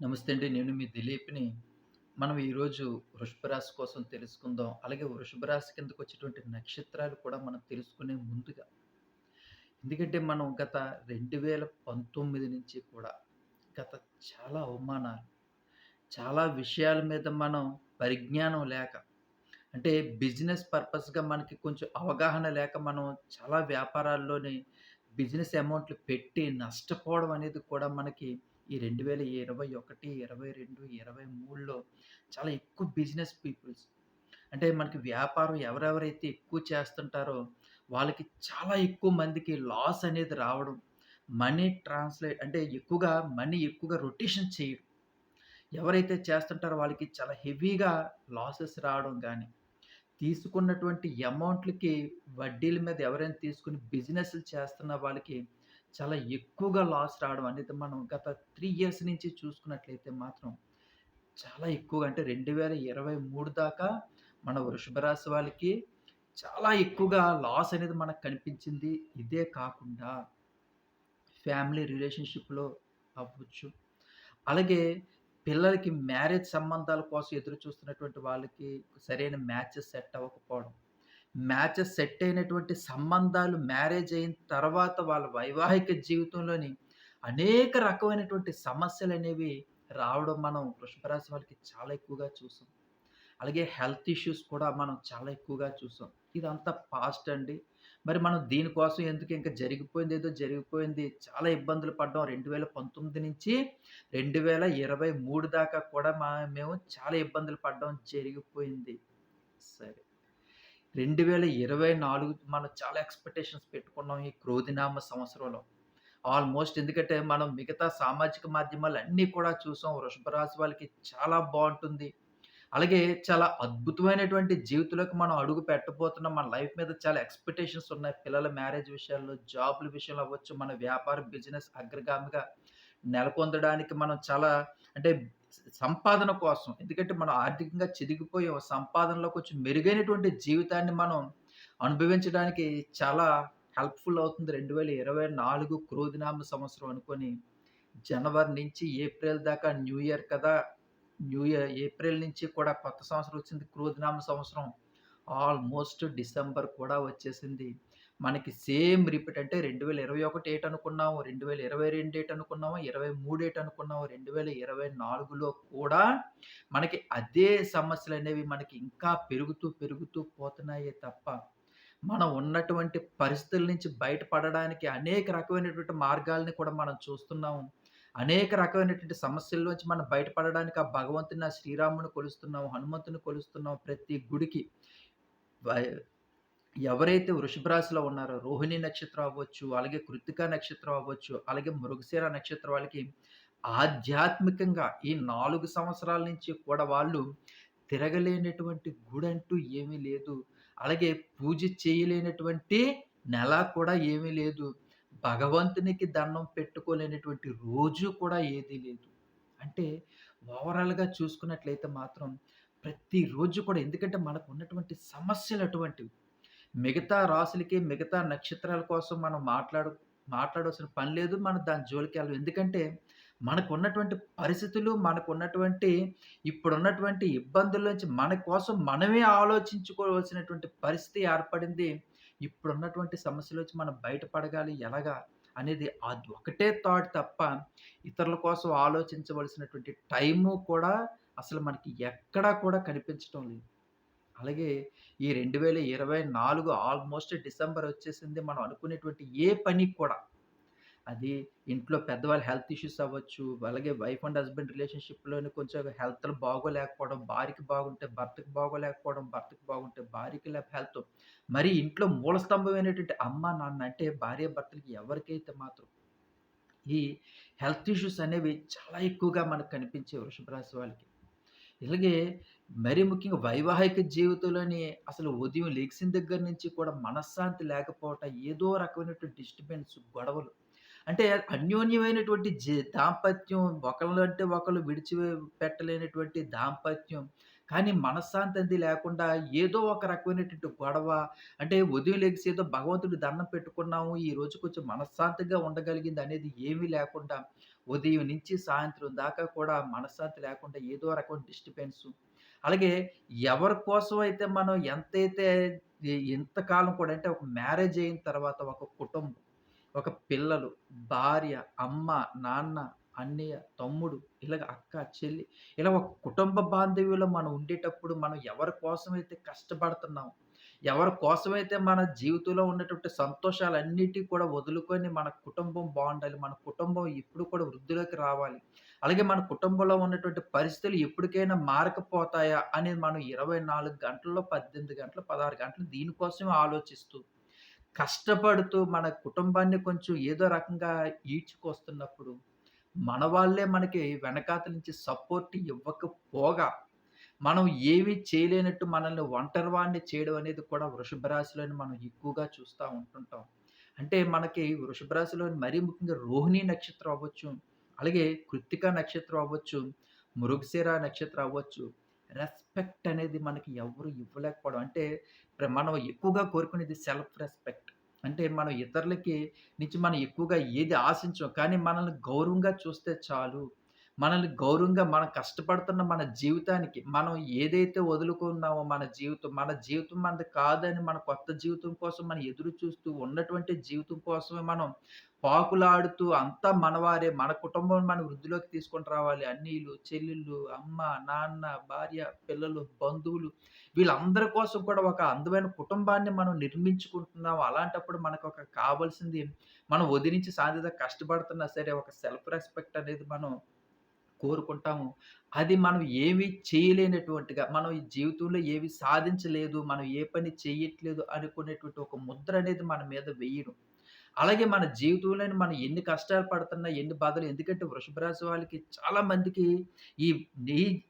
నమస్తే అండి. నేను మీ దిలీప్‌ని. మనం ఈరోజు వృషభ రాశి కోసం తెలుసుకుందాం. అలాగే వృషభ రాశి కిందకొచ్చేటువంటి నక్షత్రాలు కూడా మనం తెలుసుకునే ముందుగా ఎందుకంటే మనం గత 2019 నుంచి కూడా గత చాలా అవమానాలు, చాలా విషయాల మీద మనం పరిజ్ఞానం లేక అంటే బిజినెస్ పర్పస్‌గా మనకి కొంచెం అవగాహన లేక మనం చాలా వ్యాపారాల్లోని బిజినెస్ అమౌంట్‌లు పెట్టి నష్టపోవడం అనేది కూడా మనకి ఈ 2021, 22, 23లో చాలా ఎక్కువ బిజినెస్ పీపుల్స్ అంటే మనకి వ్యాపారం ఎవరెవరైతే ఎక్కువ చేస్తుంటారో వాళ్ళకి చాలా ఎక్కువ మందికి లాస్ అనేది రావడం. మనీ ట్రాన్స్‌లేట్ అంటే ఎక్కువగా మనీ ఎక్కువగా రొటేషన్ చేయడం. ఎవరైతే చేస్తుంటారో వాళ్ళకి చాలా హెవీగా లాసెస్ రావడం కానీ తీసుకున్నటువంటి అమౌంట్‌లకి వడ్డీల మీద ఎవరైనా తీసుకొని బిజినెస్‌లు చేస్తున్న వాళ్ళకి చాలా ఎక్కువగా లాస్ రావడం అనేది మనం గత త్రీ ఇయర్స్ నుంచి చూసుకున్నట్లయితే మాత్రం చాలా ఎక్కువగా అంటే 2023 దాకా మన వృషభ రాశి వాళ్ళకి చాలా ఎక్కువగా లాస్ అనేది మనకు కనిపించింది. ఇదే కాకుండా ఫ్యామిలీ రిలేషన్‌షిప్‌లో అవ్వచ్చు. అలాగే పిల్లలకి మ్యారేజ్ సంబంధాల కోసం ఎదురు చూస్తున్నటువంటి వాళ్ళకి సరైన మ్యాచెస్ సెట్ అవ్వకపోవడం. మ్యాచెస్ సెట్ అయినటువంటి సంబంధాలు మ్యారేజ్ అయిన తర్వాత వాళ్ళ వైవాహిక జీవితంలోని అనేక రకమైనటువంటి సమస్యలు అనేవి రావడం మనం వృషభరాశి వాళ్ళకి చాలా ఎక్కువగా చూసాం. అలాగే హెల్త్ ఇష్యూస్ కూడా మనం చాలా ఎక్కువగా చూసాం. ఇదంతా పాస్ట్ అండి. మరి మనం దీనికోసం ఎందుకు ఇంక జరిగిపోయిందేదో జరిగిపోయింది. చాలా ఇబ్బందులు పడ్డాం. 2019 నుంచి 2023 దాకా కూడా మా మేము చాలా ఇబ్బందులు పడ్డాం. జరిగిపోయింది. సరే. 2024 మనం చాలా ఎక్స్‌పెక్టేషన్స్ పెట్టుకున్నాం ఈ క్రోధినామ సంవత్సరంలో. ఆల్‌మోస్ట్ ఎందుకంటే మనం మిగతా సామాజిక మాధ్యమాలు అన్నీ కూడా చూసాం. వృషభ రాశి వాళ్ళకి చాలా బాగుంటుంది అలాగే చాలా అద్భుతమైనటువంటి జీవితంలోకి మనం అడుగు పెట్టబోతున్నాం. మన లైఫ్ మీద చాలా ఎక్స్‌పెక్టేషన్స్ ఉన్నాయి. పిల్లల మ్యారేజ్ విషయాల్లో, జాబ్‌ల విషయంలో అవ్వచ్చు, మన వ్యాపార బిజినెస్ అగ్రగామిగా నెలకొందడానికి మనం చాలా అంటే సంపాదన కోసం ఎందుకంటే మనం ఆర్థికంగా చిదిగిపోయాం. సంపాదనలో కొంచెం మెరుగైనటువంటి జీవితాన్ని మనం అనుభవించడానికి చాలా హెల్ప్‌ఫుల్ అవుతుంది. 2024 క్రోధినామ సంవత్సరం అనుకొని జనవరి నుంచి ఏప్రిల్ దాకా న్యూ ఇయర్ కదా! న్యూ ఇయర్ ఏప్రిల్ నుంచి కూడా కొత్త సంవత్సరం వచ్చింది. క్రోధినామ సంవత్సరం. ఆల్‌మోస్ట్ డిసెంబర్ కూడా వచ్చేసింది. మనకి సేమ్ రిపీట్ అంటే రెండు వేల ఇరవై ఒకటి ఏట్ అనుకున్నాము రెండు వేల ఇరవై రెండు ఏట్ అనుకున్నాము ఇరవై మూడు ఏట్ అనుకున్నాము రెండు వేల ఇరవై నాలుగులో కూడా మనకి అదే సమస్యలు అనేవి మనకి ఇంకా పెరుగుతూ, పెరుగుతూ పోతున్నాయే తప్ప, మనం ఉన్నటువంటి పరిస్థితుల నుంచి బయటపడడానికి అనేక రకమైనటువంటి మార్గాల్ని కూడా మనం చూస్తున్నాము. అనేక రకమైనటువంటి సమస్యల్లోంచి మనం బయటపడడానికి ఆ భగవంతుని, ఆ శ్రీరాముని కొలుస్తున్నాం, హనుమంతుని కొలుస్తున్నాం. ప్రతి గుడికి వై ఎవరైతే వృషభ రాశిలో ఉన్నారో రోహిణి నక్షత్రం అవ్వచ్చు, అలాగే కృత్తిక నక్షత్రం అవ్వచ్చు, అలాగే మృగశిర నక్షత్రం వాళ్ళకి ఆధ్యాత్మికంగా ఈ నాలుగు సంవత్సరాల నుంచి కూడా వాళ్ళు తిరగలేనటువంటి గుడంటూ ఏమీ లేదు. అలాగే పూజ చేయలేనటువంటి నెల కూడా ఏమీ లేదు. భగవంతునికి దండం పెట్టుకోలేనటువంటి రోజు కూడా ఏదీ లేదు. అంటే ఓవరాల్‌గా చూసుకున్నట్లయితే మాత్రం ప్రతిరోజు కూడా ఎందుకంటే మనకు ఉన్నటువంటి సమస్యలు అటువంటివి. మిగతా రాశులకి, మిగతా నక్షత్రాల కోసం మనం మాట్లాడు మాట్లాడవలసిన పని లేదు. మనం దాని జోలికెళ్ళం. ఎందుకంటే మనకున్నటువంటి పరిస్థితులు, మనకున్నటువంటి ఇప్పుడున్నటువంటి ఇబ్బందుల నుంచి మన కోసం మనమే ఆలోచించుకోవాల్సినటువంటి పరిస్థితి ఏర్పడింది. ఇప్పుడున్నటువంటి సమస్యల నుంచి మనం బయటపడగాలి ఎలాగా అనేది అది ఒకటే థాట్ తప్ప ఇతరుల కోసం ఆలోచించవలసినటువంటి టైము కూడా అసలు మనకి ఎక్కడా కూడా కనిపించటం లేదు. అలాగే ఈ 2024 ఆల్‌మోస్ట్ డిసెంబర్ వచ్చేసింది. మనం అనుకునేటువంటి ఏ పని కూడా అది ఇంట్లో పెద్దవాళ్ళ హెల్త్ ఇష్యూస్ అవ్వచ్చు, అలాగే వైఫ్ అండ్ హస్బెండ్ రిలేషన్‌షిప్‌లోని కొంచెం హెల్త్‌లు బాగోలేకపోవడం, భార్యకి బాగుంటే భర్తకి బాగోలేకపోవడం, భర్తకి బాగుంటే భార్యకి లేకపోతే హెల్త్ మరి ఇంట్లో మూల స్తంభమైనటువంటి అమ్మ, నాన్న అంటే భార్యాభర్తలకి ఎవరికైతే మాత్రం ఈ హెల్త్ ఇష్యూస్ అనేవి చాలా ఎక్కువగా మనకు కనిపించే వృషభ రాశి వాళ్ళకి. ఇలాగే మరీ ముఖ్యంగా వైవాహిక జీవితంలోని అసలు ఉదయం లెగిసిన దగ్గర నుంచి కూడా మనశ్శాంతి లేకపోవటం, ఏదో రకమైనటువంటి డిస్టర్బెన్స్, గొడవలు. అంటే అన్యోన్యమైనటువంటి జీ దాంపత్యం ఒకళ్ళంటే ఒకళ్ళు విడిచి పెట్టలేనటువంటి దాంపత్యం. కానీ మనశ్శాంతి అనేది లేకుండా ఏదో ఒక రకమైనటువంటి గొడవ అంటే ఉదయం లెగిసి ఏదో భగవంతుడి దండం పెట్టుకున్నాము. ఈ రోజు కొంచెం మనశ్శాంతిగా ఉండగలిగింది అనేది ఏమీ లేకుండా ఉదయం నుంచి సాయంత్రం దాకా కూడా మనశ్శాంతి లేకుండా ఏదో రకం డిస్టర్బెన్స్. అలాగే ఎవరి కోసం అయితే మనం ఎంతైతే ఎంతకాలం ఇంతకాలం కూడా అంటే ఒక మ్యారేజ్ అయిన తర్వాత ఒక కుటుంబం, ఒక పిల్లలు, భార్య, అమ్మ, నాన్న, అన్నయ్య, తమ్ముడు, ఇలాగ అక్క, చెల్లి ఇలా ఒక కుటుంబ బాంధవ్యంలో మనం ఉండేటప్పుడు మనం ఎవరి కోసమైతే కష్టపడుతున్నామో, ఎవరి కోసమైతే మన జీవితంలో ఉన్నటువంటి సంతోషాలన్నిటి కూడా వదులుకొని మన కుటుంబం బాగుండాలి మన కుటుంబం ఎప్పుడు కూడా వృద్ధిలోకి రావాలి. అలాగే మన కుటుంబంలో ఉన్నటువంటి పరిస్థితులు ఎప్పటికైనా మారకపోతాయా అనేది మనం 24 గంటల్లో 18 గంటలు, 16 గంటలు దీనికోసమే ఆలోచిస్తూ, కష్టపడుతూ మన కుటుంబాన్ని కొంచెం ఏదో రకంగా ఈడ్చుకొస్తున్నప్పుడు, మన వాళ్ళే మనకి వెనకాతల నుంచి సపోర్ట్ ఇవ్వకపోగా, మనం ఏమి చేయలేనట్టు మనల్ని ఒంటరివాడిని చేయడం అనేది కూడా వృషభ రాశిలోని మనం ఎక్కువగా చూస్తూ ఉంటుంటాం. అంటే మనకి వృషభ రాశిలోని మరీ ముఖ్యంగా రోహిణి నక్షత్రం అవ్వచ్చు, అలాగే కృత్తిక నక్షత్రం అవ్వచ్చు, మృగశిర నక్షత్రం అవ్వచ్చు. రెస్పెక్ట్ అనేది మనకి ఎవ్వరు ఇవ్వలేకపోవడం. అంటే మనం ఎక్కువగా కోరుకునేది సెల్ఫ్ రెస్పెక్ట్. అంటే మనం ఇతరులకి నుంచి మనం ఎక్కువగా ఏది ఆశించం. కానీ మనల్ని గౌరవంగా చూస్తే చాలు. మనల్ని గౌరవంగా మనం కష్టపడుతున్న మన జీవితానికి మనం ఏదైతే వదులుకున్నామో మన జీవితం, మన జీవితం మనది కాదని మన కొత్త జీవితం కోసం మనం ఎదురు చూస్తూ ఉన్నటువంటి జీవితం కోసమే మనం పాకులాడుతూ అంతా మనవారే, మన కుటుంబం మన వృద్ధిలోకి తీసుకొని రావాలి. అన్నీలు, చెల్లెళ్ళు, అమ్మ, నాన్న, భార్య, పిల్లలు, బంధువులు వీళ్ళందరి కోసం కూడా ఒక అందమైన కుటుంబాన్ని మనం నిర్మించుకుంటున్నాం. అలాంటప్పుడు మనకు ఒక కావాల్సింది మనం వదిలించి సాధ్యత కష్టపడుతున్నా సరే ఒక సెల్ఫ్ రెస్పెక్ట్ అనేది మనం కోరుకుంటాము. అది మనం ఏమి చేయలేనటువంటిగా, మనం ఈ జీవితంలో ఏవి సాధించలేదు, మనం ఏ పని చేయట్లేదు అనుకునేటువంటి ఒక ముద్ర అనేది మన మీద వేయడం అలాగే మన జీవితంలోని మనం ఎన్ని కష్టాలు పడుతున్నా, ఎన్ని బాధలు ఎందుకంటే వృషభ రాశి వాళ్ళకి చాలా మందికి ఈ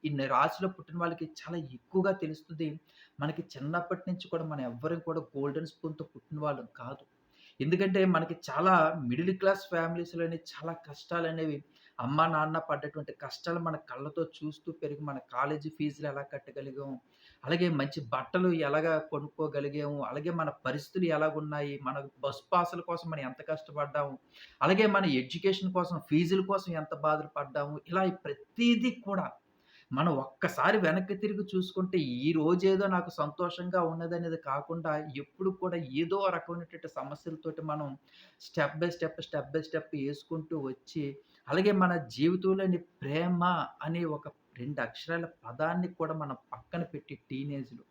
ఈ రాశిలో పుట్టిన వాళ్ళకి చాలా ఎక్కువగా తెలుస్తుంది మనకి చిన్నప్పటి నుంచి కూడా మనం ఎవ్వరం కూడా గోల్డెన్ స్పూన్‌తో పుట్టిన వాళ్ళం కాదు. ఎందుకంటే మనకి చాలా మిడిల్ క్లాస్ ఫ్యామిలీస్‌లోని చాలా కష్టాలు అనేవి అమ్మా, నాన్న పడ్డటువంటి కష్టాలు మన కళ్ళతో చూస్తూ పెరిగి మన కాలేజీ ఫీజులు ఎలా కట్టగలిగాము అలాగే మంచి బట్టలు ఎలాగా కొనుక్కోగలిగాము, అలాగే మన పరిస్థితులు ఎలాగున్నాయి, మన బస్ పాసుల కోసం మనం ఎంత కష్టపడ్డాము, అలాగే మన ఎడ్యుకేషన్ కోసం ఫీజుల కోసం ఎంత బాధలు పడ్డాము. ఇలా ప్రతిదీ కూడా మనం ఒక్కసారి వెనక్కి తిరిగి చూసుకుంటే, ఈ రోజు ఏదో నాకు సంతోషంగా ఉన్నదనేది కాకుండా, ఎప్పుడు కూడా ఏదో రకమైనటువంటి సమస్యలతోటి మనం step by step, step by step వేసుకుంటూ వచ్చి, అలాగే మన జీవితంలోని ప్రేమ అనే ఒక రెండు అక్షరాల పదాన్ని కూడా మనం పక్కన పెట్టి టీనేజ్‌లో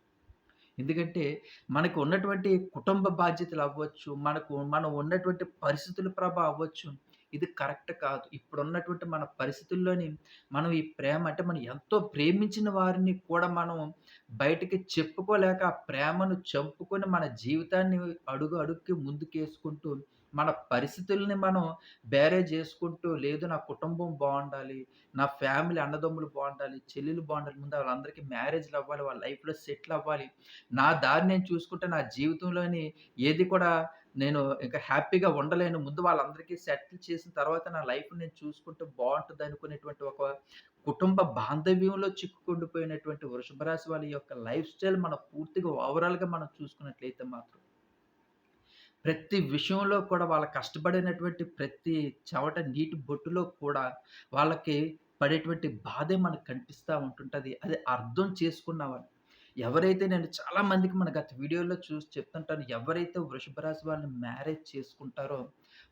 ఎందుకంటే, మనకు ఉన్నటువంటి కుటుంబ బాధ్యతలు అవ్వచ్చు మనకు మనం ఉన్నటువంటి పరిస్థితుల ప్రభావం అవ్వచ్చు. ఇది కరెక్ట్ కాదు. ఇప్పుడు ఉన్నటువంటి మన పరిస్థితుల్లోని మనం ఈ ప్రేమ అంటే మనం ఎంతో ప్రేమించిన వారిని కూడా మనం బయటికి చెప్పుకోలేక, ఆ ప్రేమను చంపుకొని మన జీవితాన్ని అడుగు అడుగుకి ముందుకేసుకుంటూ, మన పరిస్థితుల్ని మనం బేరే చేసుకుంటూ, లేదు నా కుటుంబం బాగుండాలి నా ఫ్యామిలీ అన్నదమ్ములు బాగుండాలి చెల్లెలు బాగుండాలి ముందు వాళ్ళందరికీ మ్యారేజ్లు అవ్వాలి వాళ్ళ లైఫ్‌లో సెటిల్ అవ్వాలి. నా దారి నేను చూసుకుంటే నా జీవితంలోని ఏది కూడా నేను ఇంకా హ్యాపీగా ఉండలేను. ముందు వాళ్ళందరికీ సెటిల్ చేసిన తర్వాత నా లైఫ్‌ని నేను చూసుకుంటే బావుంటదనుకునేటువంటి ఒక కుటుంబ బాంధవ్యంలో చిక్కుకుండిపోయినటువంటి వృషభరాశి వాళ్ళ యొక్క లైఫ్ స్టైల్ మనం పూర్తిగా ఓవరాల్‌గా మనం చూసుకున్నట్లయితే మాత్రం ప్రతి విషయంలో కూడా వాళ్ళ కష్టపడినటువంటి ప్రతి చెమట నీటి బొట్టులో కూడా వాళ్ళకి పడేటువంటి బాధే మనకు కనిపిస్తా ఉంటుంటుంది అది అర్థం చేసుకున్నవాళ్ళు. ఎవరైతే నేను చాలా మందికి మన గత వీడియోలో చూసి చెప్తుంటాను. ఎవరైతే వృషభ రాశి వాళ్ళని మ్యారేజ్ చేసుకుంటారో,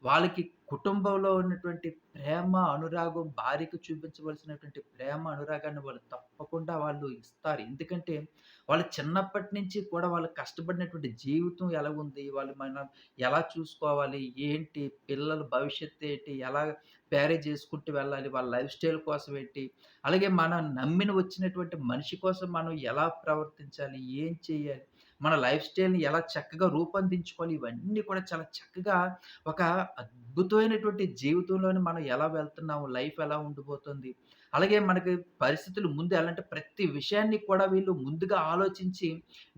వాళ్ళకి కుటుంబంలో ఉన్నటువంటి ప్రేమ, అనురాగం భార్యకు చూపించవలసినటువంటి ప్రేమ, అనురాగాన్ని వాళ్ళు తప్పకుండా వాళ్ళు ఇస్తారు. ఎందుకంటే, వాళ్ళు చిన్నప్పటి నుంచి కూడా వాళ్ళు కష్టపడినటువంటి జీవితం ఎలా ఉంది? వాళ్ళు మనం ఎలా చూసుకోవాలి, ఏంటి, పిల్లల భవిష్యత్తు ఏంటి, ఎలా ప్యారేజ్ చేసుకుంటూ వెళ్ళాలి, వాళ్ళ లైఫ్ స్టైల్ కోసం ఏంటి, అలాగే మనం నమ్మిన వచ్చినటువంటి మనిషి కోసం మనం ఎలా ప్రవర్తించాలి, ఏం చేయాలి, మన లైఫ్ స్టైల్‌ని ఎలా చక్కగా రూపొందించుకోవాలి, ఇవన్నీ కూడా చాలా చక్కగా ఒక అద్భుతమైనటువంటి జీవితంలోని మనం ఎలా వెళ్తున్నాము, లైఫ్ ఎలా ఉండిపోతుంది అలాగే మనకి పరిస్థితులు ముందు ఎలాంటి ప్రతి విషయాన్ని కూడా వీళ్ళు ముందుగా ఆలోచించి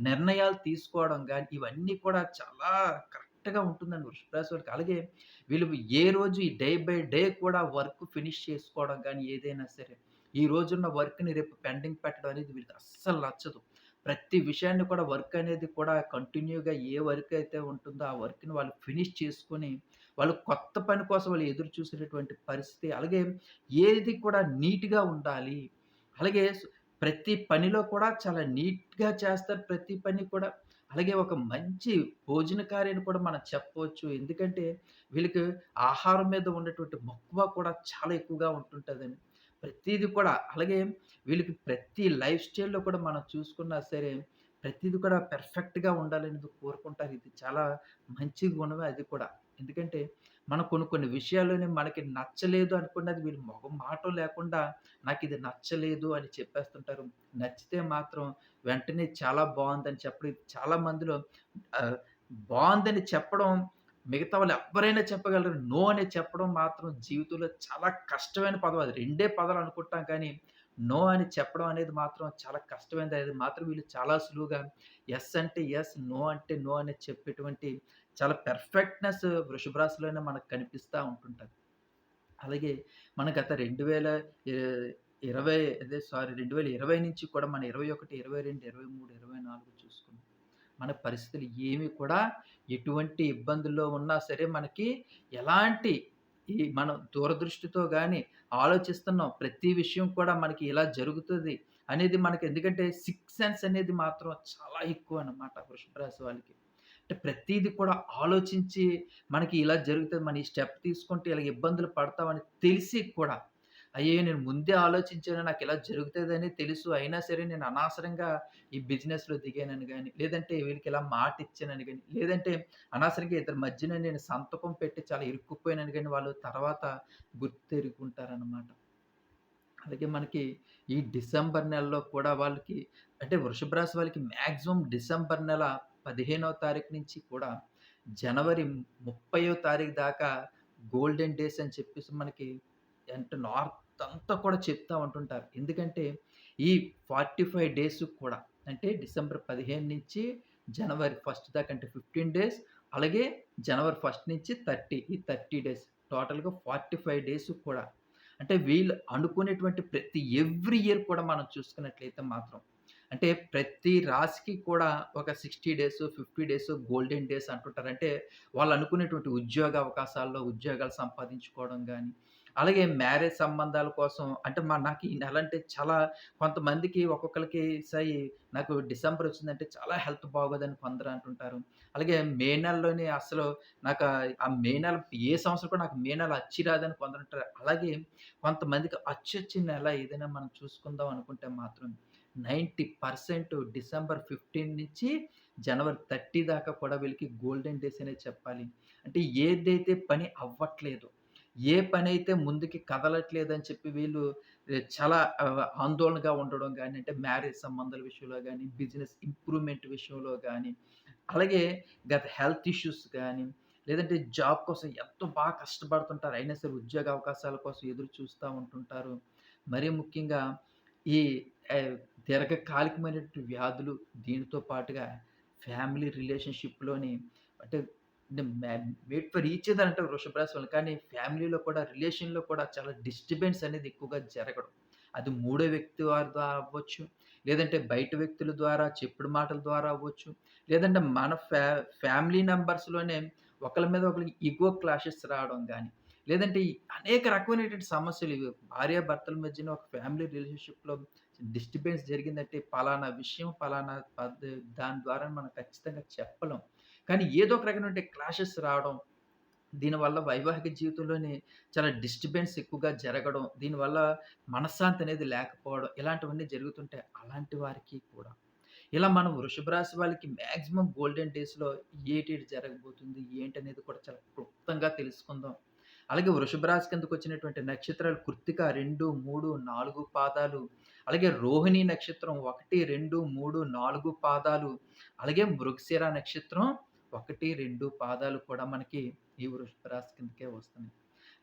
నిర్ణయాలు తీసుకోవడం కానీ ఇవన్నీ కూడా చాలా కరెక్ట్‌గా ఉంటుందండి వృషభరాశి వారికి అలాగే వీళ్ళు ఏ రోజు ఈ డే బై డే కూడా వర్క్ ఫినిష్ చేసుకోవడం కానీ ఏదైనా సరే, ఈ రోజున్న వర్క్‌ని రేపు పెండింగ్ పెట్టడం అనేది వీళ్ళకి అస్సలు నచ్చదు. ప్రతి విషయాన్ని కూడా వర్క్ అనేది కూడా కంటిన్యూగా ఏ వర్క్ అయితే ఉంటుందో, ఆ వర్క్‌ని వాళ్ళు ఫినిష్ చేసుకొని, వాళ్ళు కొత్త పని కోసం వాళ్ళు ఎదురు చూసేటటువంటి పరిస్థితి. అలాగే ఏది కూడా నీట్‌గా ఉండాలి. అలాగే ప్రతి పనిలో కూడా చాలా నీట్‌గా చేస్తారు ప్రతి పని కూడా. అలాగే ఒక మంచి భోజనకారిని కూడా మనం చెప్పవచ్చు. ఎందుకంటే వీళ్ళకి ఆహారం మీద ఉన్నటువంటి మక్కువ కూడా చాలా ఎక్కువగా ఉంటుంటుందని ప్రతిదీ కూడా అలాగే వీళ్ళకి ప్రతి లైఫ్ స్టైల్‌లో కూడా మనం చూసుకున్నా సరే, ప్రతిది కూడా పెర్ఫెక్ట్‌గా ఉండాలనేది కోరుకుంటారు. ఇది చాలా మంచి గుణమే అది కూడా. ఎందుకంటే మనం కొన్ని కొన్ని విషయాల్లోనే మనకి నచ్చలేదు అనుకున్నది వీళ్ళు మొహం మాట లేకుండా నాకు ఇది నచ్చలేదు అని చెప్పేస్తుంటారు. నచ్చితే మాత్రం వెంటనే చాలా బాగుందని చెప్పడం ఇది చాలా మందిలో బాగుందని చెప్పడం మిగతా వాళ్ళు ఎవరైనా చెప్పగలరు. నో అని చెప్పడం మాత్రం జీవితంలో చాలా కష్టమైన పదం అది. రెండే పదాలు అనుకుంటాం కానీ, నో అని చెప్పడం అనేది మాత్రం చాలా కష్టమైనది. అనేది మాత్రం వీళ్ళు చాలా సులువుగా ఎస్ అంటే ఎస్ నో అంటే నో అని చెప్పేటువంటి చాలా పెర్ఫెక్ట్‌నెస్ వృషభ రాశిలోనే మనకు కనిపిస్తూ ఉంటుంటుంది అలాగే మన గత రెండు వేల ఇరవై అదే సారీ 2020 నుంచి కూడా మన 21, 22, 23, 24 చూసుకున్నాం. మన పరిస్థితులు ఏమి కూడా ఎటువంటి ఇబ్బందుల్లో ఉన్నా సరే మనకి ఎలాంటి ఈ మనం దూరదృష్టితో కానీ ఆలోచిస్తున్నాం. ప్రతి విషయం కూడా మనకి ఇలా జరుగుతుంది అనేది మనకి ఎందుకంటే సిక్స్ సెన్స్ అనేది మాత్రం చాలా ఎక్కువనమాట వృషభ రాశి వాళ్ళకి. అంటే ప్రతీది కూడా ఆలోచించి మనకి ఇలా జరుగుతుంది మనం ఈ స్టెప్ తీసుకుంటే ఇలా ఇబ్బందులు పడతామని తెలిసి కూడా, అయ్యో నేను ముందే ఆలోచించాను ఇలా జరుగుతుందని తెలుసు. అయినా సరే నేను అనవసరంగా ఈ బిజినెస్‌లో దిగానని కానీ లేదంటే వీళ్ళకి ఇలా మాట ఇచ్చానని కానీ లేదంటే అనవసరంగా ఇద్దరి మధ్యన నేను సంతకం పెట్టి చాలా ఇరుక్కుపోయానని కానీ వాళ్ళు తర్వాత గుర్తెరుగుంటారనమాట. అలాగే మనకి ఈ డిసెంబర్ నెలలో కూడా వాళ్ళకి అంటే వృషభ రాశి వాళ్ళకి మ్యాక్సిమం డిసెంబర్ నెల 15వ తారీఖు నుంచి కూడా జనవరి 30వ తారీఖు దాకా గోల్డెన్ డేస్ అని చెప్పేసి మనకి అంటే నార్త్ అంతా కూడా చెప్తా ఉంటుంటారు. ఎందుకంటే ఈ 45 డేస్ కూడా అంటే డిసెంబర్ 15 నుంచి జనవరి ఫస్ట్ దాకా అంటే 15 డేస్ అలాగే జనవరి ఫస్ట్ నుంచి 30 ఈ 30 డేస్ టోటల్‌గా 45 డేస్ కూడా అంటే వీళ్ళు అనుకునేటువంటి ప్రతి ఎవ్రీ ఇయర్ కూడా మనం చూసుకున్నట్లయితే మాత్రం అంటే ప్రతి రాశికి కూడా ఒక 60 డేస్, 50 డేస్ గోల్డెన్ డేస్ అంటుంటారు. అంటే వాళ్ళు అనుకునేటువంటి ఉద్యోగ అవకాశాల్లో ఉద్యోగాలు సంపాదించుకోవడం కానీ అలాగే మ్యారేజ్ సంబంధాల కోసం అంటే మా నాకు ఈ నెల అంటే చాలా కొంతమందికి ఒక్కొక్కరికి సై నాకు డిసెంబర్ వచ్చిందంటే చాలా హెల్త్ బాగోదని కొందరు అంటుంటారు. అలాగే మే నెలలోనే అసలు నాకు ఆ మే నెల ఏ సంవత్సరం కూడా నాకు మే నెల అచ్చి రాదని కొందరంటారు. అలాగే కొంతమందికి అచ్చొచ్చిన నెల ఏదైనా మనం చూసుకుందాం అనుకుంటే మాత్రం 90% డిసెంబర్ 15 నుంచి జనవరి 30 దాకా కూడా వీళ్ళకి గోల్డెన్ డేస్ అనే చెప్పాలి. అంటే ఏదైతే పని అవ్వట్లేదు, ఏ పనైతే ముందుకి కదలట్లేదని చెప్పి వీళ్ళు చాలా ఆందోళనగా ఉండడం కానీ అంటే మ్యారేజ్ సంబంధాల విషయంలో కానీ బిజినెస్ ఇంప్రూవ్‌మెంట్ విషయంలో కానీ అలాగే గత హెల్త్ ఇష్యూస్ కానీ లేదంటే జాబ్ కోసం ఎంతో బాగా కష్టపడుతుంటారు. అయినా సరే ఉద్యోగ అవకాశాల కోసం ఎదురు చూస్తూ ఉంటుంటారు. మరీ ముఖ్యంగా ఈ దీర్ఘకాలికమైనటువంటి వ్యాధులు దీనితో పాటుగా ఫ్యామిలీ రిలేషన్‌షిప్‌లోని అంటే మేడ్ ఫర్ ఈచ్ అదర్ అంటారు వృషభ రాశి వాళ్ళు. కానీ ఫ్యామిలీలో కూడా రిలేషన్‌లో కూడా చాలా డిస్టర్బెన్స్ అనేది ఎక్కువగా జరగడం. అది మూడో వ్యక్తి వారి ద్వారా అవ్వచ్చు. లేదంటే బయట వ్యక్తుల ద్వారా చెప్పుడు మాటల ద్వారా అవ్వచ్చు. లేదంటే మన ఫ్యా ఫ్యామిలీ మెంబర్స్‌లోనే ఒకళ్ళ మీద ఒకరికి ఈగో క్లాషెస్ రావడం కానీ లేదంటే అనేక రకమైనటువంటి సమస్యలు ఇవి భార్యాభర్తల మధ్యన ఒక ఫ్యామిలీ రిలేషన్‌షిప్‌లో డిస్టర్బెన్స్ జరిగిందంటే పలానా విషయం, పలానా దాని ద్వారా మనం ఖచ్చితంగా చెప్పలేం. కానీ ఏదో ఒక రకమైన క్లాషెస్ రావడం, దీనివల్ల వైవాహిక జీవితంలోని చాలా డిస్టర్బెన్స్ ఎక్కువగా జరగడం, దీనివల్ల మనశ్శాంతి అనేది లేకపోవడం, ఇలాంటివన్నీ జరుగుతుంటాయి. అలాంటి వారికి కూడా ఇలా మనం వృషభ రాశి వాళ్ళకి మ్యాక్సిమం గోల్డెన్ డేస్‌లో ఏటేటి జరగబోతుంది, ఏంటి అనేది కూడా చాలా క్లుప్తంగా తెలుసుకుందాం. అలాగే వృషభ రాశి కిందకొచ్చినటువంటి నక్షత్రాలు కృత్తిక 2, 3, 4 పాదాలు, అలాగే రోహిణి నక్షత్రం 1, 2, 3, 4 పాదాలు, అలాగే మృగశిర నక్షత్రం 1, 2 పాదాలు కూడా మనకి ఈ వృషభ రాశి కిందకే వస్తున్నాయి.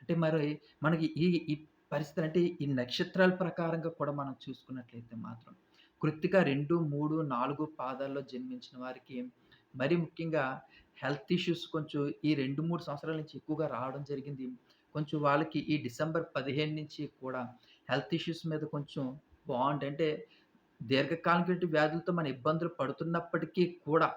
అంటే మరి మనకి ఈ ఈ పరిస్థితి అంటే ఈ నక్షత్రాల ప్రకారంగా కూడా మనం చూసుకున్నట్లయితే మాత్రం కృత్తిక 2, 3, 4 పాదాల్లో జన్మించిన వారికి మరి ముఖ్యంగా హెల్త్ ఇష్యూస్ కొంచెం ఈ 2, 3 సంవత్సరాల నుంచి ఎక్కువగా రావడం జరిగింది. కొంచెం వాళ్ళకి ఈ డిసెంబర్ 15 నుంచి కూడా హెల్త్ ఇష్యూస్ మీద కొంచెం బావుంటాయి. అంటే దీర్ఘకాలిక వ్యాధులతో మన ఇబ్బందులు పడుతున్నప్పటికీ కూడా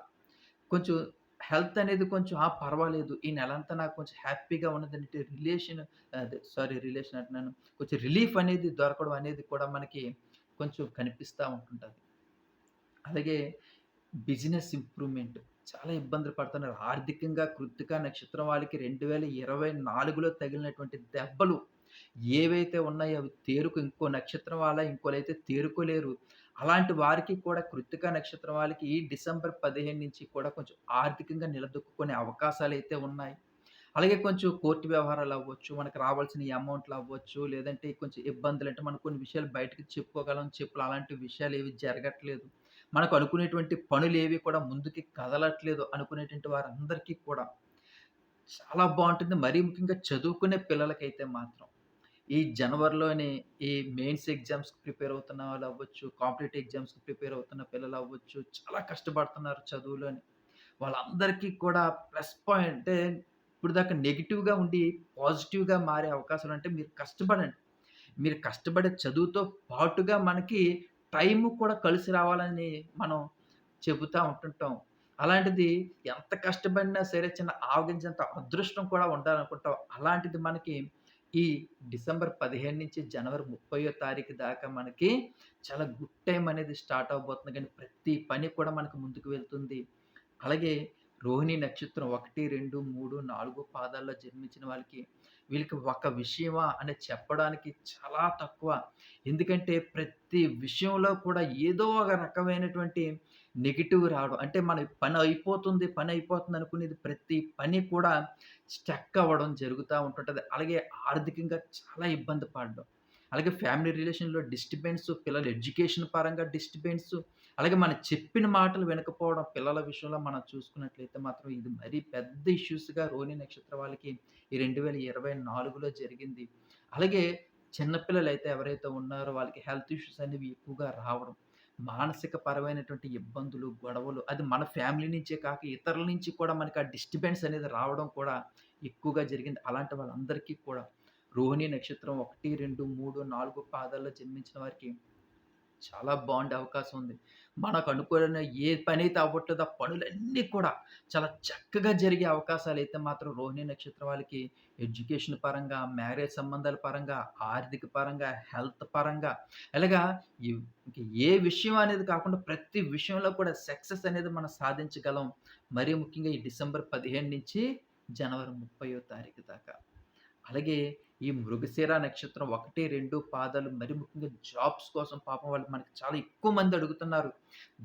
కొంచెం హెల్త్ అనేది కొంచెం ఆ! పర్వాలేదు. ఈ నెలంతా నాకు కొంచెం హ్యాపీగా ఉన్నదంటే రిలేషన్ అదే సారీ రిలేషన్ అంటున్నాను. కొంచెం రిలీఫ్ అనేది దొరకడం అనేది కూడా మనకి కొంచెం కనిపిస్తూ ఉంటుంటుంది అలాగే బిజినెస్ ఇంప్రూవ్‌మెంట్ చాలా ఇబ్బందులు పడుతున్నారు. ఆర్థికంగా కృతిక నక్షత్రం వాళ్ళకి 2024లో తగిలినటువంటి దెబ్బలు ఏవైతే ఉన్నాయో అవి తేరుకు ఇంకో నక్షత్రం వాళ్ళ ఇంకోలైతే తేరుకోలేరు. అలాంటి వారికి కూడా కృత్తిక నక్షత్రం వాళ్ళకి ఈ డిసెంబర్ 15 నుంచి కూడా కొంచెం ఆర్థికంగా నిలదొక్కుకునే అయితే ఉన్నాయి. అలాగే కొంచెం కోర్టు వ్యవహారాలు అవ్వచ్చు మనకు రావాల్సిన అమౌంట్లు అవ్వచ్చు లేదంటే కొంచెం ఇబ్బందులు అంటే మనం కొన్ని విషయాలు బయటకి చెప్పుకోగలం. చెప్పులు అలాంటి విషయాలు ఏవి జరగట్లేదు. మనకు అనుకునేటువంటి పనులు ఏవి కూడా ముందుకి కదలట్లేదు అనుకునేటువంటి వారందరికీ కూడా చాలా బాగుంటుంది మరీ ముఖ్యంగా చదువుకునే పిల్లలకైతే మాత్రం. ఈ జనవరిలోనే ఈ మెయిన్స్ ఎగ్జామ్స్‌కి ప్రిపేర్ అవుతున్న వాళ్ళు అవ్వచ్చు కాంపిటేటివ్ ఎగ్జామ్స్‌కి ప్రిపేర్ అవుతున్న పిల్లలు అవ్వచ్చు చాలా కష్టపడుతున్నారు చదువులోని. వాళ్ళందరికీ కూడా ప్లస్ పాయింట్ అంటే ఇప్పటిదాకా నెగిటివ్గా ఉండి పాజిటివ్‌గా మారే అవకాశాలంటే మీరు కష్టపడండి. మీరు కష్టపడే చదువుతో పాటుగా మనకి టైం కూడా కలిసి రావాలని మనం చెబుతూ ఉంటుంటాం. అలాంటిది ఎంత కష్టపడినా సరే చిన్న ఆవగింజంత అదృష్టం కూడా ఉండాలనుకుంటాం. అలాంటిది మనకి ఈ డిసెంబర్ 15 నుంచి జనవరి 30 తారీఖు దాకా మనకి చాలా గుడ్ టైం అనేది స్టార్ట్ అవ్వబోతుంది కానీ ప్రతి పని కూడా మనకు ముందుకు వెళ్తుంది. అలాగే రోహిణి నక్షత్రం 1, 2, 3, 4 పాదాల్లో జన్మించిన వాళ్ళకి వీళ్ళకి ఒక విషయమా అని చెప్పడానికి చాలా తక్కువ. ఎందుకంటే ప్రతి విషయంలో కూడా ఏదో ఒక రకమైనటువంటి నెగిటివ్ రావడం. అంటే మన పని అయిపోతుంది, పని అయిపోతుంది అనుకునేది ప్రతి పని కూడా స్టక్ అవ్వడం జరుగుతూ ఉంటుంటుంది అలాగే ఆర్థికంగా చాలా ఇబ్బంది పడడం. అలాగే ఫ్యామిలీ రిలేషన్‌లో డిస్టర్బెన్స్, పిల్లల ఎడ్యుకేషన్ పరంగా డిస్టర్బెన్స్, అలాగే మనం చెప్పిన మాటలు వినకపోవడం పిల్లల విషయంలో మనం చూసుకున్నట్లయితే మాత్రం ఇది మరీ పెద్ద ఇష్యూస్‌గా రోహిణి నక్షత్ర వాళ్ళకి ఈ 2024లో జరిగింది. అలాగే చిన్నపిల్లలు అయితే ఎవరైతే ఉన్నారో వాళ్ళకి హెల్త్ ఇష్యూస్ అనేవి ఎక్కువగా రావడం. మానసిక పరమైనటువంటి ఇబ్బందులు, గొడవలు అది మన ఫ్యామిలీ నుంచే కాక ఇతరుల నుంచి కూడా మనకి ఆ డిస్టర్బెన్స్ అనేది రావడం కూడా ఎక్కువగా జరిగింది. అలాంటి వాళ్ళందరికీ కూడా రోహిణి నక్షత్రం 1, 2, 3, 4 పాదాల్లో జన్మించిన వారికి చాలా బాగుండే అవకాశం ఉంది. మనకు అనుకోని ఏ పని అయితే అవ్వట్లేదు ఆ పనులన్నీ కూడా చాలా చక్కగా జరిగే అవకాశాలు అయితే మాత్రం రోహిణి నక్షత్రం వాళ్ళకి ఎడ్యుకేషన్ పరంగా, మ్యారేజ్ సంబంధాల పరంగా, ఆర్థిక పరంగా, హెల్త్ పరంగా ఇలాగా ఏ విషయం అనేది కాకుండా ప్రతి విషయంలో కూడా సక్సెస్ అనేది మనం సాధించగలం. మరీ ముఖ్యంగా ఈ డిసెంబర్ 15 నుంచి జనవరి 30 తారీఖు దాకా. అలాగే ఈ మృగశిర నక్షత్రం 1, 2 పాదాలు మరి ముఖ్యంగా జాబ్స్ కోసం పాపం వాళ్ళు మనకి చాలా ఎక్కువ మంది అడుగుతున్నారు.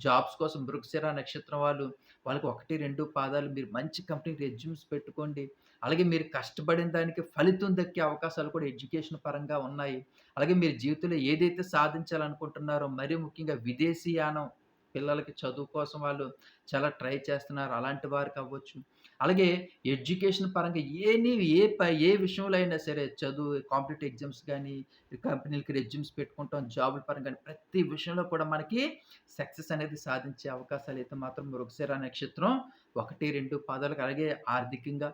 జాబ్స్ కోసం మృగశిర నక్షత్రం వాళ్ళు వాళ్ళకి 1, 2 పాదాలు మీరు మంచి కంపెనీ రెజ్యూమ్స్ పెట్టుకోండి. అలాగే మీరు కష్టపడిన దానికి ఫలితం దక్కే అవకాశాలు కూడా ఎడ్యుకేషన్ పరంగా ఉన్నాయి. అలాగే మీరు జీవితంలో ఏదైతే సాధించాలనుకుంటున్నారో మరీ ముఖ్యంగా విదేశీయానం పిల్లలకి చదువు కోసం వాళ్ళు చాలా ట్రై చేస్తున్నారు. అలాంటి వారికి అవ్వచ్చు అలాగే ఎడ్యుకేషన్ పరంగా ఏని ఏ ప ఏ విషయంలో అయినా సరే చదువు కాంపిటేటివ్ ఎగ్జామ్స్ కానీ కంపెనీలకి రెజ్యూమ్స్ పెట్టుకుంటాం, జాబుల పరంగా కానీ ప్రతి విషయంలో కూడా మనకి సక్సెస్ అనేది సాధించే అవకాశాలు అయితే మాత్రం మృగశిర నక్షత్రం 1, 2 పాదాలకు అలాగే ఆర్థికంగా,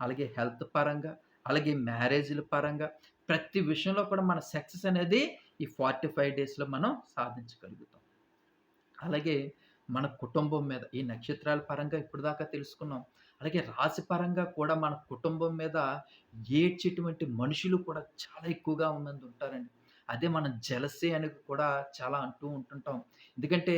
అలాగే హెల్త్ పరంగా, అలాగే మ్యారేజ్‌ల పరంగా ప్రతి విషయంలో కూడా మన సక్సెస్ అనేది ఈ 45 డేస్‌లో మనం సాధించగలుగుతాం. అలాగే మన కుటుంబం మీద ఈ నక్షత్రాల పరంగా ఇప్పటిదాకా తెలుసుకున్నాం. అలాగే రాశిపరంగా కూడా మన కుటుంబం మీద ఏడ్చేటువంటి మనుషులు కూడా చాలా ఎక్కువగా ఉన్నందు ఉంటారండి. అదే మనం జలసే అని కూడా చాలా అంటూ ఉంటుంటాం. ఎందుకంటే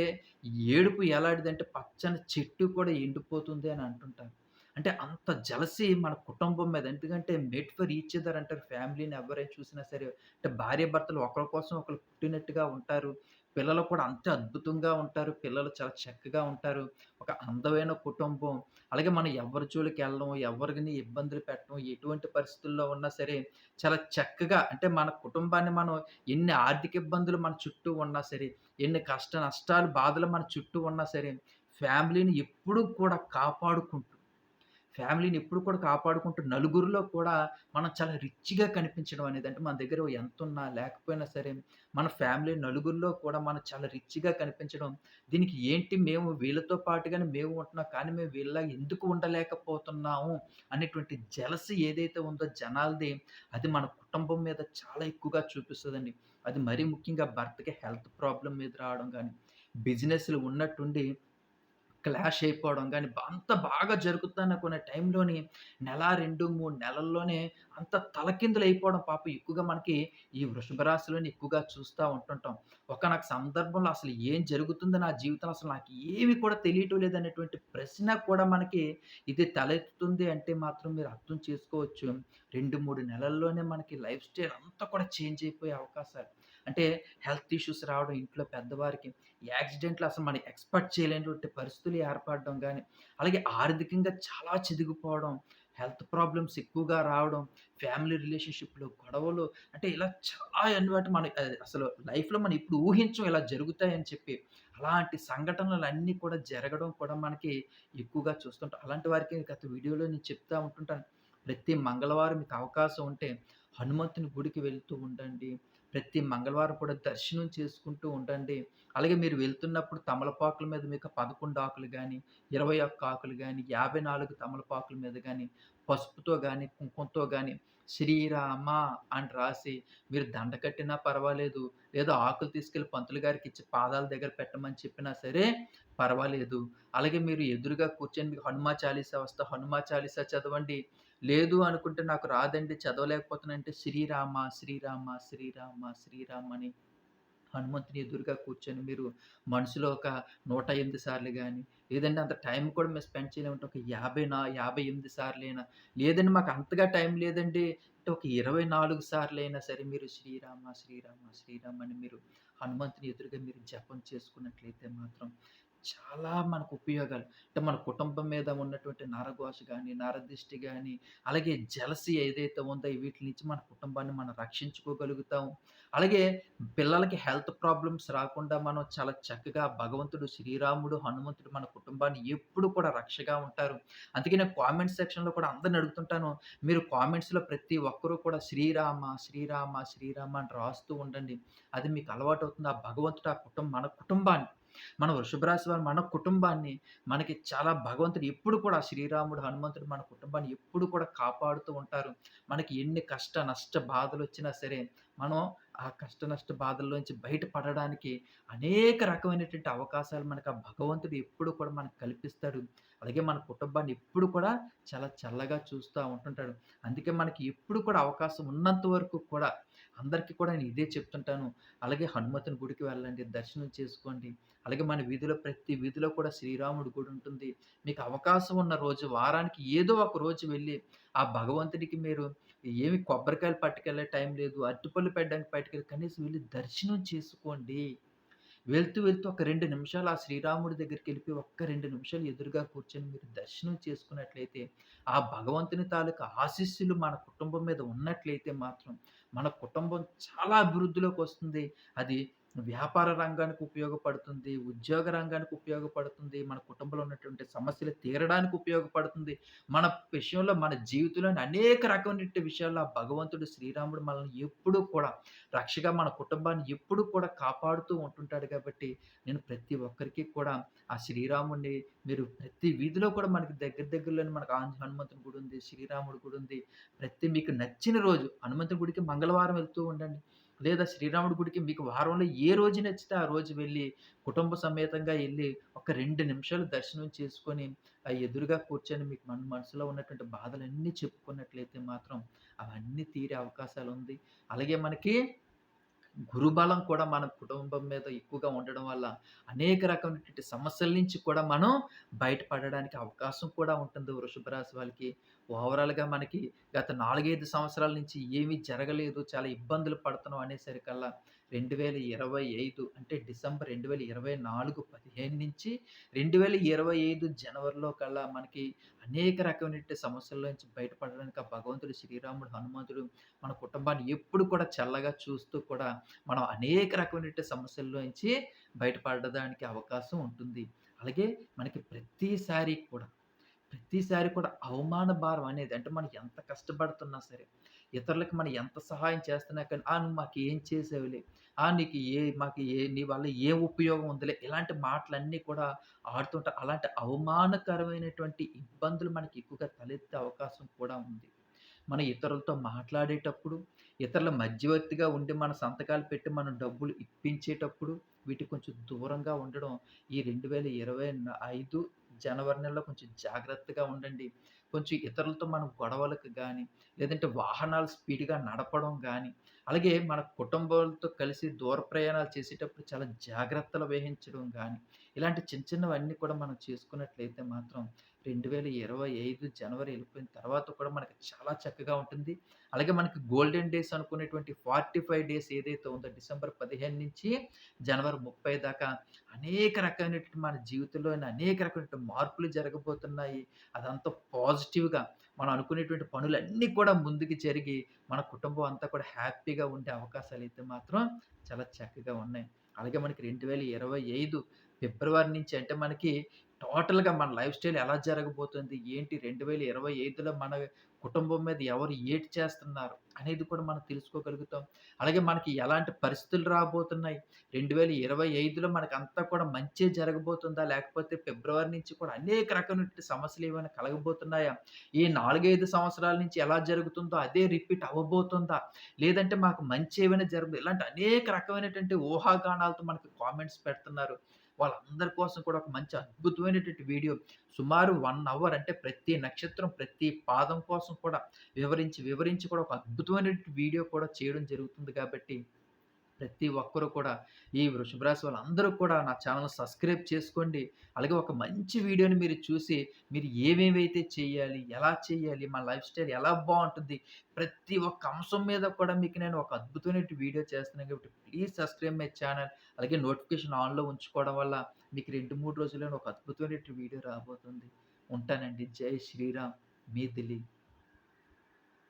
ఏడుపు ఎలాంటిదంటే పచ్చని చెట్టు కూడా ఎండిపోతుంది అని అంటుంటారు. అంటే అంత జలసి మన కుటుంబం మీద. ఎందుకంటే మేట్ ఫర్ ఈచ్ అదర్ అంటారు ఫ్యామిలీని ఎవరైనా చూసినా సరే. అంటే భార్యాభర్తలు ఒకళ్ళ కోసం ఒకరు పుట్టినట్టుగా ఉంటారు. పిల్లలు కూడా అంతే అద్భుతంగా ఉంటారు. పిల్లలు చాలా చక్కగా ఉంటారు. ఒక అందమైన కుటుంబం. అలాగే మనం ఎవరి జోలికెళ్ళం, ఎవరిని ఇబ్బందులు పెట్టడం ఎటువంటి పరిస్థితుల్లో ఉన్నా సరే చాలా చక్కగా అంటే మన కుటుంబాన్ని మనం ఎన్ని ఆర్థిక ఇబ్బందులు మన చుట్టూ ఉన్నా సరే, ఎన్ని కష్ట నష్టాలు, బాధలు మన చుట్టూ ఉన్నా సరే, ఫ్యామిలీని ఎప్పుడూ కూడా కాపాడుకుంటూ ఫ్యామిలీని ఎప్పుడు కూడా కాపాడుకుంటూ నలుగురిలో కూడా మనం చాలా రిచ్‌గా కనిపించడం అనేది అంటే మన దగ్గర ఎంత ఉన్నా లేకపోయినా సరే, మన ఫ్యామిలీ నలుగురిలో కూడా మనం చాలా రిచ్‌గా కనిపించడం. దీనికి ఏంటి మేము వీళ్ళతో పాటుగానే మేము ఉంటున్నాం. కానీ మేము వీళ్ళ ఎందుకు ఉండలేకపోతున్నాము అనేటువంటి జలసి ఏదైతే ఉందో జనాలది అది మన కుటుంబం మీద చాలా ఎక్కువగా చూపిస్తుందండి అది మరీ ముఖ్యంగా భర్తకి హెల్త్ ప్రాబ్లం మీద రావడం కానీ బిజినెస్‌లు ఉన్నట్టుండి క్లాష్ అయిపోవడం కానీ అంత బాగా జరుగుతుందనుకునే టైంలోని నెల, 2, 3 నెలల్లోనే అంత తలకిందులు అయిపోవడం పాప ఎక్కువగా మనకి ఈ వృషభ రాశిలోని ఎక్కువగా చూస్తూ ఉంటుంటాం. నాకు సందర్భంలో అసలు ఏం జరుగుతుందో నా జీవితంలో అసలు నాకు ఏమి కూడా తెలియటం లేదనేటువంటి ప్రశ్న కూడా మనకి ఇది తలెత్తుతుంది అంటే మాత్రం మీరు అర్థం చేసుకోవచ్చు. 2, 3 నెలల్లోనే మనకి లైఫ్ స్టైల్ అంతా కూడా చేంజ్ అయిపోయే అవకాశాలు. అంటే హెల్త్ ఇష్యూస్ రావడం ఇంట్లో పెద్దవారికి, యాక్సిడెంట్లు అసలు మనం ఎక్స్‌పెక్ట్ చేయలేనటువంటి పరిస్థితులు ఏర్పడడం కానీ అలాగే ఆర్థికంగా చాలా చిదిగిపోవడం, హెల్త్ ప్రాబ్లమ్స్ ఎక్కువగా రావడం, ఫ్యామిలీ రిలేషన్‌షిప్‌లో గొడవలు అంటే ఇలా చాలా అన్నమాట మన అసలు లైఫ్‌లో మనం ఇప్పుడు ఊహించం ఇలా జరుగుతాయని చెప్పి. అలాంటి సంఘటనలు అన్నీ కూడా జరగడం కూడా మనకి ఎక్కువగా చూస్తుంటాం. అలాంటి వారికి గత వీడియోలో నేను చెప్తా ఉంటుంటాను. ప్రతి మంగళవారం మీకు అవకాశం ఉంటే హనుమంతుని గుడికి వెళ్తూ ఉండండి. ప్రతి మంగళవారం కూడా దర్శనం చేసుకుంటూ ఉండండి. అలాగే మీరు వెళ్తున్నప్పుడు తమలపాకుల మీద మీకు 11 ఆకులు కానీ ఇరవై ఒక్క ఆకులు కానీ యాభై నాలుగు తమలపాకుల మీద కానీ పసుపుతో కానీ కుంకుమతో కానీ శ్రీరామ అని రాసి మీరు దండ కట్టినా పర్వాలేదు. లేదా ఆకులు తీసుకెళ్ళి పంతులు గారికి ఇచ్చి పాదాల దగ్గర పెట్టమని చెప్పినా సరే పర్వాలేదు. అలాగే మీరు ఎదురుగా కూర్చొని మీకు హనుమా చాలీసా వస్తే హనుమా చాలీసా చదవండి. లేదు అనుకుంటే నాకు రాదండి. చదవలేకపోతున్నానంటే శ్రీరామ, శ్రీరామ, శ్రీరామ, శ్రీరామ అని హనుమంతుని ఎదురుగా కూర్చొని మీరు మనసులో ఒక 108 సార్లు కానీ లేదంటే అంత టైం కూడా మేము స్పెండ్ చేయలేమంటే ఒక 50 నా 58 సార్లైనా, లేదండి మాకు అంతగా టైం లేదండి. అంటే ఒక 24 సార్లైనా సరే మీరు శ్రీరామ, శ్రీరామ, శ్రీరామ అని మీరు హనుమంతుని ఎదురుగా మీరు జపం చేసుకున్నట్లయితే మాత్రం చాలా మనకు ఉపయోగాలు. అంటే మన కుటుంబం మీద ఉన్నటువంటి నరఘోష కానీ నరదిష్టి కానీ అలాగే జలసి ఏదైతే ఉందో వీటి నుంచి మన కుటుంబాన్ని మనం రక్షించుకోగలుగుతాం. అలాగే పిల్లలకి హెల్త్ ప్రాబ్లమ్స్ రాకుండా మనం చాలా చక్కగా భగవంతుడు శ్రీరాముడు, హనుమంతుడు మన కుటుంబాన్ని ఎప్పుడు కూడా రక్షగా ఉంటారు. అందుకే నేను కామెంట్ సెక్షన్‌లో కూడా అందరిని అడుగుతుంటాను. మీరు కామెంట్స్‌లో ప్రతి ఒక్కరూ కూడా శ్రీరామ, శ్రీరామ, శ్రీరామ అని రాస్తూ ఉండండి. అది మీకు అలవాటు అవుతుంది ఆ భగవంతుడు ఆ కుటుంబం మన కుటుంబాన్ని మన వృషభరాశి వారు మన కుటుంబాన్ని మనకి చాలా భగవంతుడు ఎప్పుడు కూడా శ్రీరాముడు, హనుమంతుడు మన కుటుంబాన్ని ఎప్పుడు కూడా కాపాడుతూ ఉంటారు. మనకి ఎన్ని కష్ట, నష్ట బాధలు వచ్చినా సరే మనం ఆ కష్ట నష్ట బాధల్లోంచి బయటపడడానికి అనేక రకమైనటువంటి అవకాశాలు మనకు ఆ భగవంతుడు ఎప్పుడు కూడా మనకు కల్పిస్తాడు. అలాగే మన కుటుంబాన్ని ఎప్పుడు కూడా చాలా చల్లగా చూస్తూ ఉంటుంటాడు. అందుకే మనకి ఎప్పుడు కూడా అవకాశం ఉన్నంత వరకు కూడా అందరికీ కూడా నేను ఇదే చెప్తుంటాను. అలాగే హనుమతుని గుడికి వెళ్ళండి, దర్శనం చేసుకోండి. అలాగే మన వీధిలో ప్రతి వీధిలో కూడా శ్రీరాముడి గుడి ఉంటుంది. మీకు అవకాశం ఉన్న రోజు వారానికి ఏదో ఒక రోజు వెళ్ళి ఆ భగవంతుడికి మీరు ఏమి కొబ్బరికాయలు పట్టుకెళ్ళే టైం లేదు. అరటిపళ్ళు పెట్టడానికి బయటకెళ్ళి కనీసం వెళ్ళి దర్శనం చేసుకోండి. వెళ్తూ, వెళ్తూ ఒక రెండు నిమిషాలు ఆ శ్రీరాముడి దగ్గరికెళ్ళిపోయి ఒక్క రెండు నిమిషాలు ఎదురుగా కూర్చొని మీరు దర్శనం చేసుకున్నట్లయితే, ఆ భగవంతుని తాలూకా ఆశీస్సులు మన కుటుంబం మీద ఉన్నట్లయితే మాత్రం, మన కుటుంబం చాలా అభివృద్ధిలోకి వస్తుంది. అది వ్యాపార రంగానికి ఉపయోగపడుతుంది, ఉద్యోగ రంగానికి ఉపయోగపడుతుంది, మన కుటుంబంలో ఉన్నటువంటి సమస్యలు తీరడానికి ఉపయోగపడుతుంది. మన విషయంలో మన జీవితంలోని అనేక రకమైన విషయాల్లో భగవంతుడు శ్రీరాముడు మనల్ని ఎప్పుడూ కూడా రక్షగా మన కుటుంబాన్ని ఎప్పుడూ కూడా కాపాడుతూ ఉంటుంటాడు కాబట్టి, నేను ప్రతి ఒక్కరికి కూడా ఆ శ్రీరాముడిని మీరు ప్రతి వీధిలో కూడా మనకి దగ్గర దగ్గరలోనే మనకు ఆంజ హనుమంతుని గుడి ఉంది, శ్రీరాముడి గుడి ఉంది. ప్రతి మీకు నచ్చిన రోజు హనుమంతుడి గుడికి మంగళవారం వెళ్తూ ఉండండి. లేదా శ్రీరాముడి గుడికి మీకు వారంలో ఏ రోజు నచ్చితే ఆ రోజు వెళ్ళి, కుటుంబ సమేతంగా వెళ్ళి ఒక రెండు నిమిషాలు దర్శనం చేసుకొని, ఆ ఎదురుగా కూర్చొని మీకు మన మనసులో ఉన్నటువంటి బాధలన్నీ చెప్పుకున్నట్లయితే మాత్రం అవన్నీ తీరే అవకాశాలు ఉంది అలాగే మనకి గురుబలం కూడా మన కుటుంబం మీద ఎక్కువగా ఉండడం వల్ల అనేక రకమైనటువంటి సమస్యల నుంచి కూడా మనం బయటపడడానికి అవకాశం కూడా ఉంటుంది వృషభ రాశి వాళ్ళకి. ఓవరాల్‌గా మనకి గత 4, 5 సంవత్సరాల నుంచి ఏమీ జరగలేదు. చాలా ఇబ్బందులు పడుతున్నాం అనేసరికల్లా 2025 అంటే డిసెంబర్ 2024 15 నుంచి 2025 జనవరిలో కల్లా మనకి అనేక రకమైనటువంటి సమస్యల నుంచి బయటపడడానికి ఆ భగవంతుడు శ్రీరాముడు, హనుమంతుడు మన కుటుంబాన్ని ఎప్పుడు కూడా చల్లగా చూస్తూ కూడా మనం అనేక రకమైనటువంటి సమస్యల్లోంచి బయటపడడానికి అవకాశం ఉంటుంది. అలాగే మనకి ప్రతిసారి కూడా, ప్రతిసారి కూడా అవమాన భారం అనేది అంటే మనం ఎంత కష్టపడుతున్నా సరే, ఇతరులకి మనం ఎంత సహాయం చేస్తున్నా కానీ, "ఆ! నువ్వు ఏం చేసేవిలే ఆ! నీకు ఏ మాకు ఏ నీ వల్ల ఏ ఉపయోగం ఉందిలే." ఇలాంటి మాటలన్నీ కూడా ఆడుతుంటారు. అలాంటి అవమానకరమైనటువంటి ఇబ్బందులు మనకి ఎక్కువగా తలెత్తే అవకాశం కూడా ఉంది. మన ఇతరులతో మాట్లాడేటప్పుడు, ఇతరుల మధ్యవర్తిగా ఉండి మన సంతకాలు పెట్టి మనం డబ్బులు ఇప్పించేటప్పుడు వీటికి కొంచెం దూరంగా ఉండడం ఈ 2025 జనవరి నెలలో కొంచెం జాగ్రత్తగా ఉండండి. కొంచెం ఇతరులతో మనం గొడవలకు కానీ లేదంటే వాహనాలు స్పీడ్‌గా నడపడం కానీ అలాగే మన కుటుంబాలతో కలిసి దూర ప్రయాణాలు చేసేటప్పుడు చాలా జాగ్రత్తలు వహించడం కానీ ఇలాంటి చిన్న చిన్నవన్నీ కూడా మనం చేసుకున్నట్లయితే మాత్రం 2025 జనవరి వెళ్ళిపోయిన తర్వాత కూడా మనకి చాలా చక్కగా ఉంటుంది. అలాగే మనకి గోల్డెన్ డేస్ అనుకునేటువంటి 45 డేస్ ఏదైతే ఉందో డిసెంబర్ 15 నుంచి జనవరి 30 దాకా అనేక రకమైనటువంటి మన జీవితంలోని అనేక రకమైన మార్పులు జరగబోతున్నాయి. అదంతా పాజిటివ్‌గా మనం అనుకునేటువంటి పనులన్నీ కూడా ముందుకు జరిగి, మన కుటుంబం అంతా కూడా హ్యాపీగా ఉండే అవకాశాలు అయితే మాత్రం చాలా చక్కగా ఉన్నాయి. అలాగే మనకి 2025 ఫిబ్రవరి నుంచి అంటే మనకి టోటల్‌గా మన లైఫ్ స్టైల్ ఎలా జరగబోతుంది? ఏంటి 2025లో మన కుటుంబం మీద ఎవరు ఏటి చేస్తున్నారు? అనేది కూడా మనం తెలుసుకోగలుగుతాం. అలాగే మనకి ఎలాంటి పరిస్థితులు రాబోతున్నాయి? రెండు వేల ఇరవై ఐదులో మనకు అంతా కూడా మంచే జరగబోతుందా? లేకపోతే ఫిబ్రవరి నుంచి కూడా అనేక రకమైనటువంటి సమస్యలు ఏమైనా కలగబోతున్నాయా? ఈ 4, 5 సంవత్సరాల నుంచి ఎలా జరుగుతుందో అదే రిపీట్ అవ్వబోతుందా? లేదంటే మాకు మంచి ఏమైనా జరగదు ఇలాంటి అనేక రకమైనటువంటి ఊహాగానాలతో మనకి కామెంట్స్ పెడుతున్నారు. వాళ్ళందరి కోసం కూడా ఒక మంచి అద్భుతమైనటువంటి వీడియో. సుమారు వన్ అవర్ అంటే ప్రతి నక్షత్రం, ప్రతి పాదం కోసం కూడా వివరించి, వివరించి కూడా ఒక అద్భుతమైనటువంటి వీడియో కూడా చేయడం జరుగుతుంది కాబట్టి, ప్రతి ఒక్కరు కూడా ఈ వృషభ రాశి వాళ్ళందరూ కూడా నా ఛానల్ సబ్స్క్రైబ్ చేసుకోండి. అలాగే ఒక మంచి వీడియోని మీరు చూసి, మీరు ఏమేమైతే చేయాలి? ఎలా చేయాలి? మా లైఫ్ స్టైల్ ఎలా బాగుంటుంది ప్రతి ఒక్క అంశం మీద కూడా మీకు నేను ఒక అద్భుతమైన వీడియో చేస్తున్నాను కాబట్టి ప్లీజ్ సబ్స్క్రైబ్ మై ఛానల్ అలాగే నోటిఫికేషన్ ఆన్‌లో ఉంచుకోవడం వల్ల మీకు రెండు మూడు రోజుల్లో ఒక అద్భుతమైన వీడియో రాబోతుంది. ఉంటానండి. జై శ్రీరామ్. మీ దిలీప్.